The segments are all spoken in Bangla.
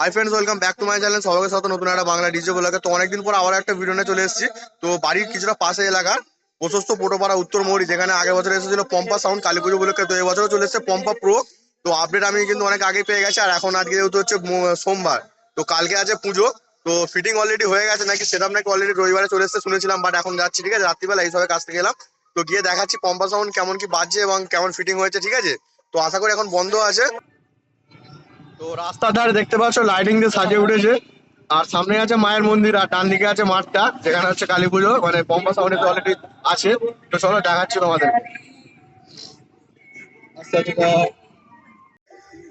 Hi friends welcome back to my channel সবাইকে সাথে নতুন একটা বাংলা ডিজে ব্লগে। তো অনেকদিন পর আবার একটা ভিডিও নিয়ে চলে এসেছি। তো বাড়ির কিছুটা পাশে এলাকার প্রশস্ত পোটোপাড়া উত্তর মৌরি যেখানে আগের বছর এসেছিল পম্পা সাউন্ড কালী পুজো উপলক্ষে। তো এবছরও চলে এসেছে পম্পা প্রো তো আপডেট আমি কিন্তু অনেক আগে পেয়ে গেছি আর এখন আজকে যেহেতু হচ্ছে সোমবার তো কালকে আছে পুজো। তো ফিটিং অলরেডি হয়ে গেছে নাকি সেটা নাকি অলরেডি রবিবারে চলে এসেছে শুনেছিলাম বাট এখন যাচ্ছি ঠিক আছে? রাত্রিবেলা এই সবে কাছ থেকে গেলাম তো গিয়ে দেখাচ্ছি পম্পা সাউন্ড কেমন কি বাজছে এবং কেমন ফিটিং হয়েছে ঠিক আছে? তো আশা করি এখন বন্ধ আছে। তো রাস্তার ধারে দেখতে পাচ্ছ লাইটিং দিয়ে সাজিয়ে উঠেছে। আর সামনে আছে মায়ের মন্দির, আর ডান দিকে আছে মাঠটা, যেখানে হচ্ছে কালী পুজো মানে পম্পা সাউন্ডে তো অলরেডি আছে। তো চলো, দেখাচ্ছি তোমাদের।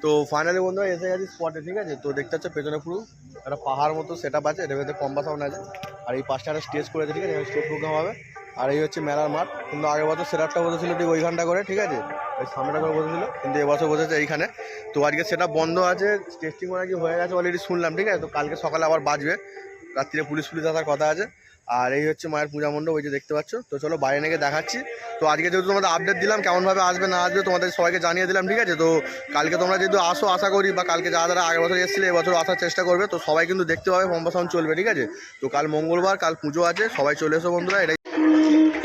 তো ফাইনালি বন্ধুরা, এসে গেছি স্পটে ঠিক আছে? তো দেখতে পাচ্ছ, পেছনে পুরো একটা পাহাড় মতো সেট আপ আছে এটার মধ্যে পম্পা সাউন্ড আছে। আর এই পাশটা একটা স্টেজ করেছে, ঠিক আছে? স্টেজ প্রোগ্রাম হবে। আর এই হচ্ছে মেলার মাঠ। কিন্তু আগের বছর সেটআপটা বসেছিল ঠিক ওইখানটা করে, ঠিক আছে? ওই সামনেটা করে বসেছিল, কিন্তু এবছর বসেছে এইখানে। তো আজকে সেটা বন্ধ আছে টেস্টিং নাকি হয়ে গেছে অলরেডি শুনলাম, ঠিক আছে? তো কালকে সকালে আবার বাজবে। রাত্রিরে পুলিশ পুলিশ আসার কথা আছে। আর এই হচ্ছে মায়ের পূজা মণ্ডপ ওই যে দেখতে পাচ্ছ। তো চলো বাইরে নাকি দেখাচ্ছি। তো আজকে যেহেতু তোমাদের আপডেট দিলাম, কেমনভাবে আসবে না আসবে তোমাদের সবাইকে জানিয়ে দিলাম, ঠিক আছে? তো কালকে তোমরা যেহেতু আসো, আশা করি, বা কালকে যারা যারা আগের বছর এসেছিলে এবছর আসার চেষ্টা করবে, তো সবাই কিন্তু দেখতে পাবে সাউন্ড চলবে, ঠিক আছে? তো কাল মঙ্গলবার, কাল পুজো আছে, সবাই চলে এসো বন্ধুরা, এটাই।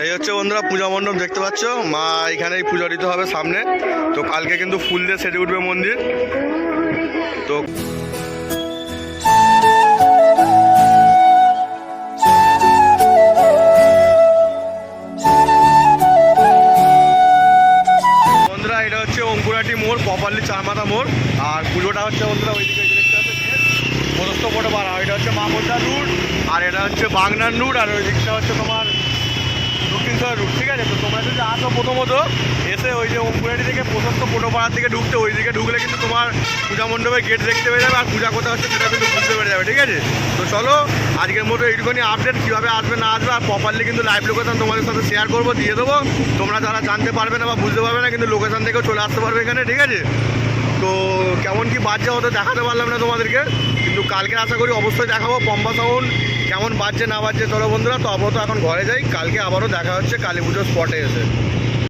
এই হচ্ছে বন্ধুরা পূজা মণ্ডপ, দেখতে পাচ্ছ? মা এখানেই পুজো দিতে হবে সামনে। তো কালকে কিন্তু ফুল দিয়ে সেজে উঠবে মন্দির। তো চারমাথা মোড়। আর পুজোটা হচ্ছে বন্ধুরা ওইদিকে দেখতে পাচ্ছ পদস্থ পটে পাড়া এটা হচ্ছে মামলদার রুট। আর এটা হচ্ছে বাগনার রুট। আর ওই দিকটা হচ্ছে তোমার দক্ষিণেশ্বর রুট। ঠিক আছে? প্রথমত। এসে ওই যে অঙ্কুরাটি থেকে প্রশস্ত পোটোপাড়ার দিকে ঢুকতে, ওই দিকে ঢুকলে কিন্তু তোমার পূজা মণ্ডপের গেট দেখতে পেয়ে যাবে। আর পূজা কোথায় হচ্ছে সেটা কিন্তু বুঝতে পেরে যাবে, ঠিক আছে? তো চলো, আজকের মতো এইটুকুনি আপডেট কীভাবে আসবে, না আসবে, আর প্রপারলি কিন্তু লাইভ লোকেশান তোমাদের সাথে শেয়ার করব, দিয়ে দেবো। তোমরা যারা জানতে পারবে না বা বুঝতে পারবে না, কিন্তু লোকেশান থেকেও চলে আসতে পারবে এখানে, ঠিক আছে? তো কেমন কি বাজছে হয়তো দেখাতে পারলাম না তোমাদেরকে, কিন্তু কালকে আশা করি অবশ্যই দেখাবো পম্পা সাউন্ড কেমন বাজছে, না বাজছে, চলো বন্ধুরা, তো আপাতত এখন ঘরে যাই, কালকে আবারও দেখা হচ্ছে কালী পুজোর স্পটে এসে।